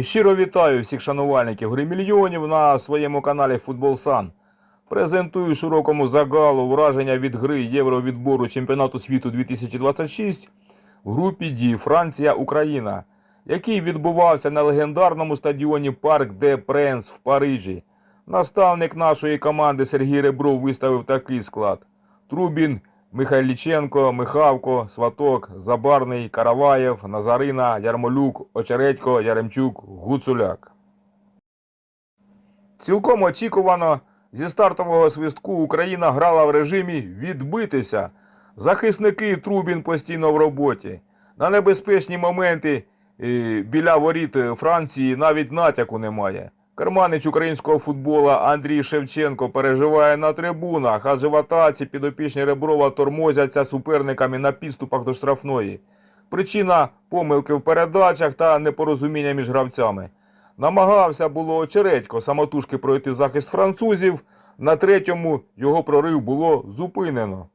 Щиро вітаю всіх шанувальників гри мільйонів на своєму каналі Футбол Сан. Презентую широкому загалу враження від гри Євровідбору чемпіонату світу 2026 в групі Ді Франція-Україна, який відбувався на легендарному стадіоні Парк де Пренс в Парижі. Наставник нашої команди Сергій Ребров виставив такий склад: Трубін, Михайліченко, Михавко, Сваток, Забарний, Караваєв, Назарина, Ярмолюк, Очередько, Яремчук, Гуцуляк. Цілком очікувано зі стартового свистку Україна грала в режимі відбитися. Захисники Трубін постійно в роботі. На небезпечні моменти е, біля воріт Франції навіть натяку немає. Керманич українського футбола Андрій Шевченко переживає на трибунах, адже в атаці підопічні Реброва тормозяться суперниками на підступах до штрафної. Причина помилки в передачах та непорозуміння між гравцями. Намагався було очередько самотужки пройти захист французів. На третьому його прорив було зупинено.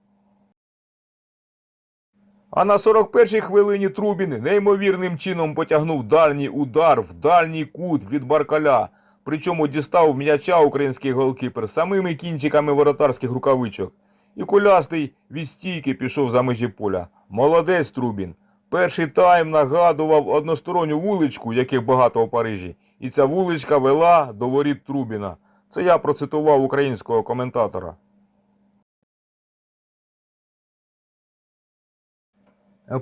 А на 41-й хвилині Трубін неймовірним чином потягнув дальній удар в дальній кут від Баркаля. Причому дістав м'яча український голкіпер самими кінчиками воротарських рукавичок. І кулястий від стійки пішов за межі поля. Молодець Трубін. Перший тайм нагадував односторонню вуличку, яких багато у Парижі. І ця вуличка вела до воріт Трубіна. Це я процитував українського коментатора.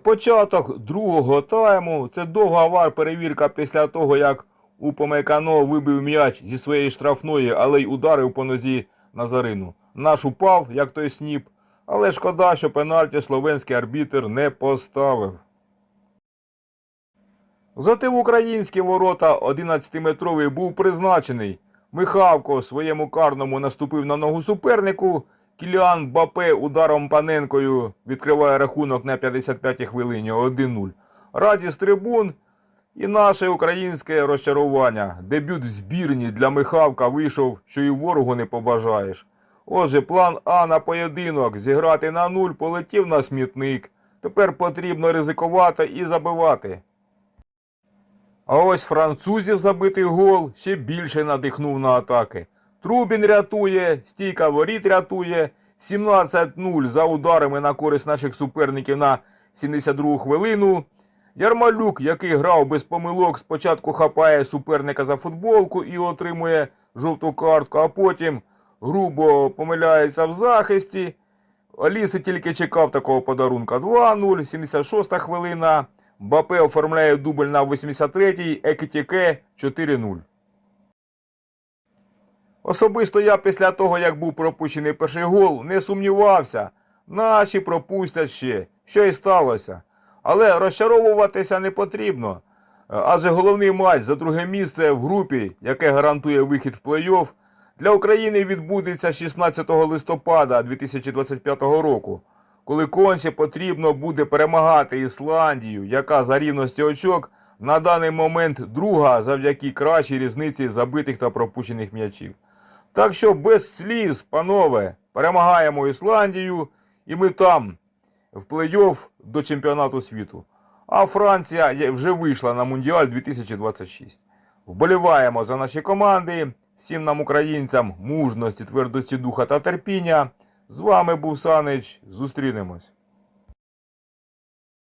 Початок другого тайму це довга вар перевірка після того, як Упомекано вибив м'яч зі своєї штрафної, але й ударив по нозі Назарину. Наш упав, як той сніп, але шкода, що пенальті словенський арбітр не поставив. Зате в українські ворота 11-метровий був призначений. Михавко в своєму карному наступив на ногу супернику. Кіліан Бапе ударом паненкою відкриває рахунок на 55-й хвилині 1-0. Радість трибун і наше українське розчарування. Дебют в збірні для Михавка вийшов, що і ворогу не побажаєш. Отже, план А на поєдинок зіграти на нуль полетів на смітник. Тепер потрібно ризикувати і забивати. А ось французів забитий гол ще більше надихнув на атаки. Трубін рятує, стійка воріт рятує. 17-0 за ударами на користь наших суперників на 72 хвилину. Ярмалюк, який грав без помилок, спочатку хапає суперника за футболку і отримує жовту картку, а потім грубо помиляється в захисті. Аліси тільки чекав такого подарунка 2-0, 76 хвилина. Бапе оформляє дубль на 83-й, Екітіке 4-0. Особисто я після того, як був пропущений перший гол, не сумнівався. Наші пропустять ще. Що і сталося. Але розчаровуватися не потрібно. Адже головний матч за друге місце в групі, яке гарантує вихід в плей-офф, для України відбудеться 16 листопада 2025 року, коли конче потрібно буде перемагати Ісландію, яка за рівності очок на даний момент друга завдяки кращій різниці забитих та пропущених м'ячів. Так що без сліз, панове, перемагаємо Ісландію, і ми там, в плей-офф до чемпіонату світу. А Франція вже вийшла на Мундіаль 2026. Вболіваємо за наші команди. Всім нам, українцям, мужності, твердості духа та терпіння. З вами був Санич. Зустрінемось.